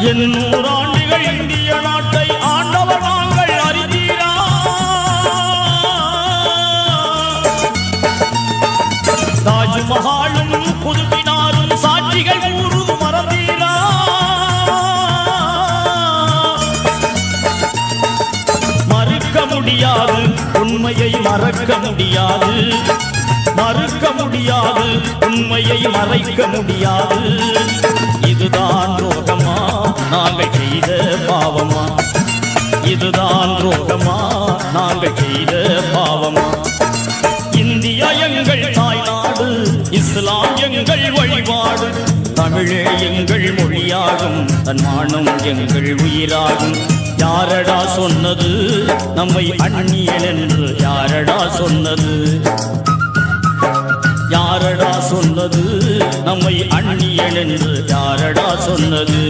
எண்ணூறு ஆண்டுகள் இந்திய நாட்டை ஆண்டவர் நாங்கள் அறிந்தீரா? தாஜ்மஹாலும் குதுபினாரும் சாட்சிகள் கூறுது மறந்தீரா? மறுக்க முடியாது உண்மையை மறக்க முடியாது. மறுக்க முடியாது உண்மையை மறைக்க முடியாது. நாங்கள் செய்த பாவமா? இதுதான் ரோகமா நாங்கள் செய்த பாவமா? இந்தியா எங்கள் தாய்நாடு இஸ்லாம் எங்கள் வழிபாடு. தமிழே எங்கள் மொழியாகும் தன்மானம் எங்கள் உயிராகும். யாரடா சொன்னது? நம்மை அந்நியன் என்று யாரடா சொன்னது? யாரடா சொன்னது? நம்மை அந்நியன் என்று யாரடா சொன்னது?